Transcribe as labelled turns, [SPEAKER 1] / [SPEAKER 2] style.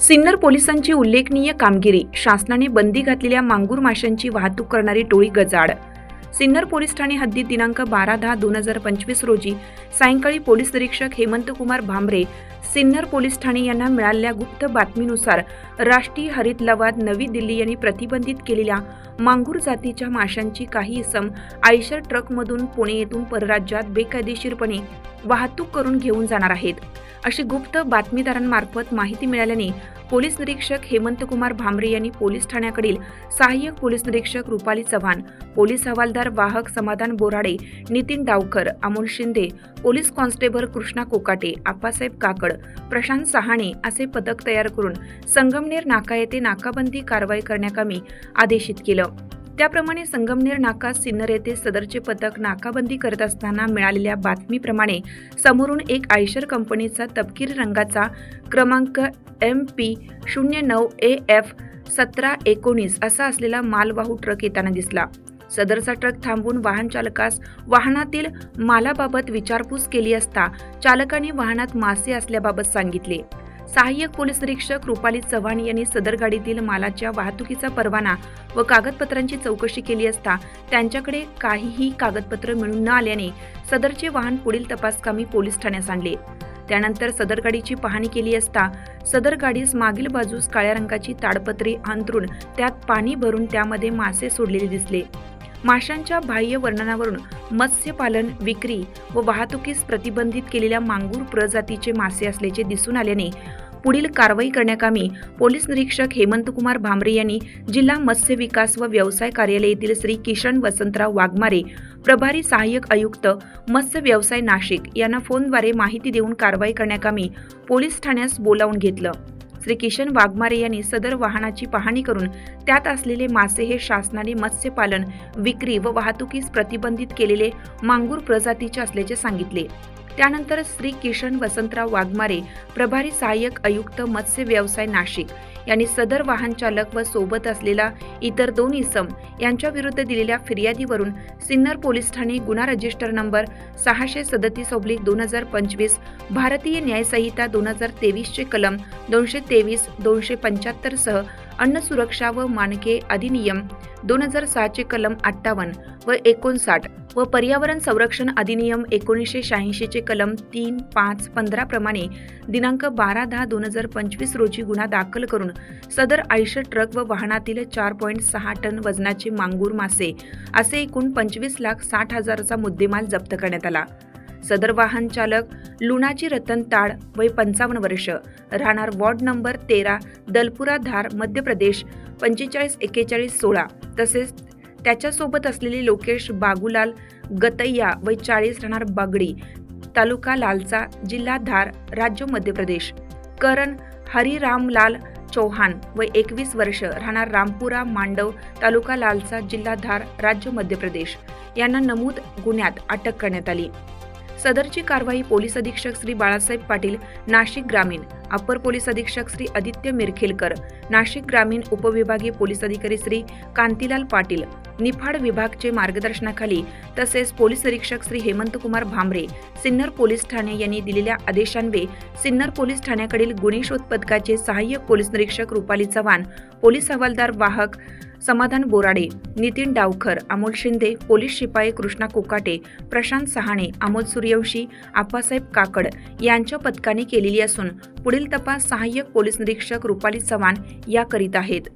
[SPEAKER 1] सिन्नर पोलिसांची उल्लेखनीय कामगिरी शासनाने बंदी घातलेल्या मांगूर माशांची वाहतूक करणारी टोळी गजाड सिन्नर पोलीस ठाणे हद्दीत दिनांक बारा दहा दोन हजार पंचवीस रोजी सायंकाळी पोलीस निरीक्षक हेमंतकुमार भांबरे सिन्नर पोलीस ठाणे यांना मिळालेल्या गुप्त बातमीनुसार राष्ट्रीय हरित लवाद नवी दिल्ली यांनी प्रतिबंधित केलेल्या मांगूर जातीच्या माशांची काही इसम आयशर ट्रकमधून पुणे येथून परराज्यात बेकायदेशीरपणे वाहतूक करून घेऊन जाणार आहेत. अशी गुप्त बातमीदारांमार्फत माहिती मिळाल्याने पोलीस निरीक्षक हेमंतकुमार भांबरे यांनी पोलीस ठाण्याकडील सहाय्यक पोलीस निरीक्षक रुपाली चव्हाण पोलीस हवालदार वाहक समाधान बोराडे नितीन डावकर अमोल शिंदे पोलीस कॉन्स्टेबल कृष्णा कोकाटे आप्पासाहेब काकड प्रशांत सहाणे असे पथक तयार करून संगमनेर नाका येथे नाकाबंदी कारवाई करण्याकामी आदेशित केलं. त्याप्रमाणे संगमनेर नाका सिन्नर येथे सदरचे पथक नाकाबंदी करत असताना मिळालेल्या बातमीप्रमाणे समोरून एक आयशर कंपनीचा तपकीर रंगाचा क्रमांक एम पी शून्य नऊ ए एफ सतरा एकोणीस असा असलेला मालवाहू ट्रक येताना दिसला. सदरचा ट्रक थांबून वाहन चालकास वाहनातील मालाबाबत विचारपूस केली असता चालकाने वाहनात मासे असल्याबाबत सांगितले. सहाय्यक पोलीस निरीक्षक रुपाली चव्हाण यांनी सदर गाडीतील मालाच्या वाहतुकीचा परवाना व कागदपत्रांची चौकशी केली असता त्यांच्याकडे काहीही कागदपत्र मिळून न आल्याने सदरचे वाहन पुढील तपासकामी पोलीस ठाण्यास आणले. त्यानंतर सदर गाडीची पाहणी केली असता सदर गाडीस मागील बाजूस काळ्या रंगाची ताडपत्री अंतरून त्यात पाणी भरून त्यामध्ये मासे सोडलेले दिसले. माशांच्या बाह्य वर्णनावरून मत्स्यपालन विक्री व वाहतुकीस प्रतिबंधित केलेल्या मांगूर प्रजातीचे मासे असल्याचे दिसून आल्याने पुढील कारवाई करण्याकामी पोलीस निरीक्षक हेमंतकुमार भामरे भांबरे यांनी जिल्हा मत्स्य विकास व व्यवसाय कार्यालय येथील श्री किशन वसंतराव वाघमारे प्रभारी सहाय्यक आयुक्त मत्स्य व्यवसाय नाशिक यांना फोनद्वारे माहिती देऊन कारवाई करण्याकामी पोलीस ठाण्यास बोलावून घेतलं. श्री किशन वाघमारे यांनी सदर वाहनाची पाहणी करून त्यात असलेले मासे हे शासनाने मत्स्यपालन विक्री व वाहतुकीस प्रतिबंधित केलेले मांगूर प्रजातीचे असल्याचे सांगितले. त्यानंतर श्री किशन वसंतराव वाघमारे प्रभारी सहाय्यक आयुक्त मत्स्य व्यवसाय नाशिक यांनी सदर वाहन चालक व सोबत असलेला इतर दोन इसम यांच्या विरुद्ध दिलेल्या फिर्यादीवरून सिन्नर पोलीस ठाणे गुन्हा रजिस्टर नंबर सहाशे सदतीस ओब्लिक दोन हजार पंचवीस भारतीय न्यायसंहिता दोन हजार तेवीसचे कलम दोनशे तेवीस दोनशे पंच्याहत्तर सह अन्न सुरक्षा व मानके अधिनियम दोन हजार सहाचे कलम अठ्ठावन्न व एकोणसाठ व पर्यावरण संरक्षण अधिनियम एकोणीसशे शहाऐंशीचे कलम तीन पाच पंधरा प्रमाणे दिनांक बारा दहा दोन हजार पंचवीस रोजी गुन्हा दाखल करून सदर आयशर ट्रक व वाहनातील चार पॉईंट सहा टन वजनाचे मांगूर मासे असे एकूण पंचवीस लाख साठ हजाराचा मुद्देमाल जप्त करण्यात आला. सदर वाहन चालक लुणाची रतन ताड वय पंचावन्न वर्ष राहणार वॉर्ड नंबर तेरा दलपुरा धार मध्य प्रदेश पंचेचाळीस एक्केचाळीस सोळा तसेच त्याच्यासोबत असलेले लोकेश बागुलाल गतय्या वय चाळीस राहणार बागडी तालुका लालचा जिल्हा धार राज्य मध्य प्रदेश. करण हरिरामलाल चौहान वय एकवीस वर्ष राहणार रामपुरा मांडव तालुका लालचा जिल्हा धार राज्य मध्य प्रदेश. यांना नमूद गुन्ह्यात अटक करण्यात आली. सदरची कारवाई पोलीस अधीक्षक श्री बाळासाहेब पाटील नाशिक ग्रामीण अप्पर पोलीस अधीक्षक श्री आदित्य मिरखेलकर नाशिक ग्रामीण उपविभागीय पोलीस अधिकारी श्री कांतीलाल पाटील निफाड विभागचे मार्गदर्शनाखाली तसेच पोलीस अधीक्षक श्री हेमंत कुमार भांबरे सिन्नर पोलीस ठाणे यांनी दिलेल्या आदेशान्वे सिन्नर पोलीस ठाण्याकडील गुन्हे शोध पथकाचे सहाय्यक पोलीस निरीक्षक रुपाली चव्हाण पोलीस हवालदार वाहक समाधान बोराडे नितीन डावखर अमोल शिंदे पोलीस शिपाई कृष्णा कोकाटे प्रशांत सहाणे अमोल सूर्यवंशी आप्पासाहेब काकड यांच्या पथकाने केलेली असून पुढील तपास सहाय्यक पोलीस निरीक्षक रुपाली चव्हाण या करीत आहेत.